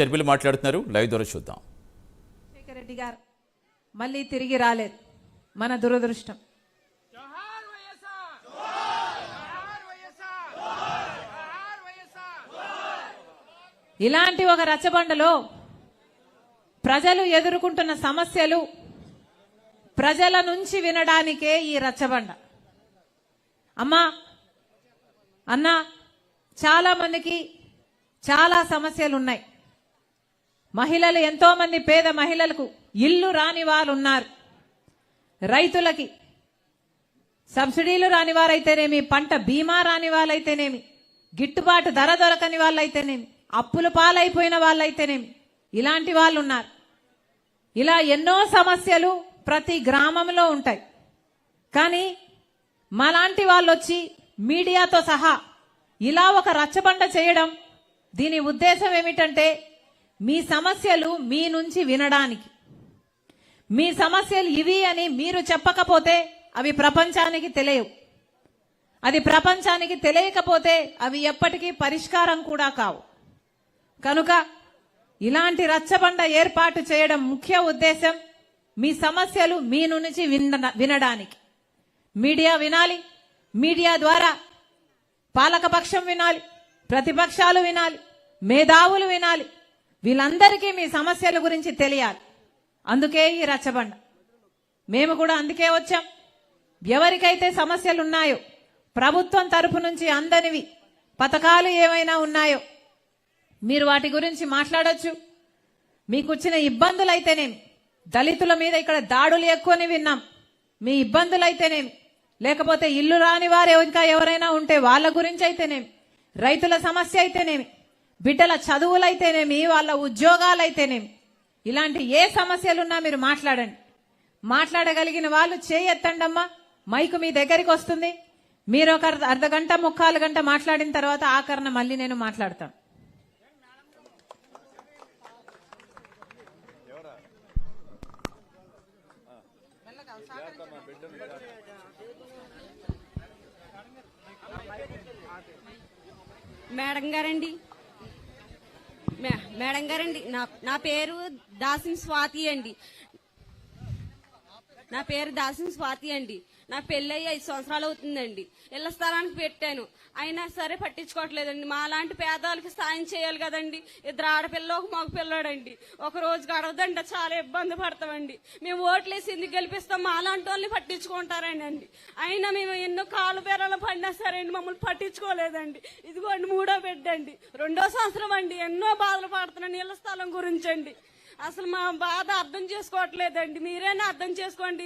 షర్మిల మాట్లాడుతున్నారు. లైవ్ ద్వారా చూద్దాం. రాజశేఖర రెడ్డి గారు మళ్ళీ తిరిగి రాలేదు. మన దురదృష్టం. ఇలాంటి ఒక రచ్చబండలో ప్రజలు ఎదుర్కొంటున్న సమస్యలు ప్రజల నుంచి వినడానికే ఈ రచ్చబండ. అమ్మా అన్నా చాలా మందికి చాలా సమస్యలు ఉన్నాయి మహిళలు ఎంతో మంది పేద మహిళలకు ఇల్లు రాని వారు ఉన్నారు రైతులకి సబ్సిడీలు రాని వారైతేనేమి పంట బీమా రాని వాళ్ళైతేనేమి గిట్టుబాటు ధర దొరకని వాళ్ళైతేనేమి అప్పుల పాలైపోయిన వాళ్ళైతేనేమి ఇలాంటి వాళ్ళు ఉన్నారు ఇలా ఎన్నో సమస్యలు ప్రతి గ్రామంలో ఉంటాయి. కానీ మాలాంటి వాళ్ళు వచ్చి మీడియాతో సహా ఇలా ఒక రచ్చబండ చేయడం దీని ఉద్దేశం ఏమిటంటే మీ సమస్యలు మీ నుంచి వినడానికి. మీ సమస్యలు ఇవి అని మీరు చెప్పకపోతే అవి ప్రపంచానికి తెలియవు. అది ప్రపంచానికి తెలియకపోతే అవి ఎప్పటికీ పరిష్కారం కూడా కావు. కనుక ఇలాంటి రచ్చబండ ఏర్పాటు చేయడం ముఖ్య ఉద్దేశం మీ సమస్యలు మీ నుంచి విన- వినడానికి. మీడియా వినాలి మీడియా ద్వారా పాలకపక్షం వినాలి ప్రతిపక్షాలు వినాలి మేధావులు వినాలి వీళ్ళందరికీ మీ సమస్యల గురించి తెలియాలి. అందుకే ఈ రచ్చబండ. మేము కూడా అందుకే వచ్చాం. ఎవరికైతే సమస్యలు ఉన్నాయో ప్రభుత్వం తరపు నుంచి అందనివి పథకాలు ఏమైనా ఉన్నాయో మీరు వాటి గురించి మాట్లాడొచ్చు. మీకు వచ్చిన ఇబ్బందులు అయితేనేమి దళితుల మీద ఇక్కడ దాడులు ఎక్కువని విన్నాం. మీ ఇబ్బందులు అయితేనేమి లేకపోతే ఇల్లు రాని వారు ఇంకా ఎవరైనా ఉంటే వాళ్ళ గురించి అయితేనేమి రైతుల సమస్య అయితేనేమి బిడ్డల చదువులైతేనేమి వాళ్ళ ఉద్యోగాలైతేనేమి. ఇలాంటి ఏ సమస్యలున్నా మీరు మాట్లాడండి. మాట్లాడగలిగిన వాళ్ళు చేయెత్తండమ్మా మైకు మీ దగ్గరికి వస్తుంది. మీరు ఒక అర్ధ- గంట ముక్కాలు గంట మాట్లాడిన తర్వాత ఆకరణ మళ్ళీ నేను మాట్లాడతాను. మేడం గారండి. మేడం గారండి నా నా పేరు దాసిని స్వాతి అండి. నా పేరు దాసిని స్వాతి అండి. నా పెళ్ళి ఐదు సంవత్సరాలు అవుతుందండి. ఇళ్ళ స్థలానికి పెట్టాను. అయినా సరే పట్టించుకోవట్లేదండి. మా లాంటి పేదవాళ్ళకి సాయం చేయాలి కదండి. ఇద్దరు ఆడపిల్ల ఒక మగ పిల్లాడండి. ఒక రోజు గడవదండి చాలా ఇబ్బంది పడతామండి. మేము ఓట్లేసి ఎందుకు గెలిపిస్తాం? మా లాంటి వాళ్ళని పట్టించుకుంటారండి అండి. అయినా మేము ఎన్నో కాలు పేరాలు పడినా సరే అండి మమ్మల్ని పట్టించుకోలేదండి. ఇదిగోండి మూడో బిడ్డ అండి రెండో సంవత్సరం అండి. ఎన్నో బాధలు పడుతున్నాను. ఇళ్ళ స్థలం గురించి అండి. అసలు మా బాధ అర్థం చేసుకోవట్లేదండి. మీరైనా అర్థం చేసుకోండి?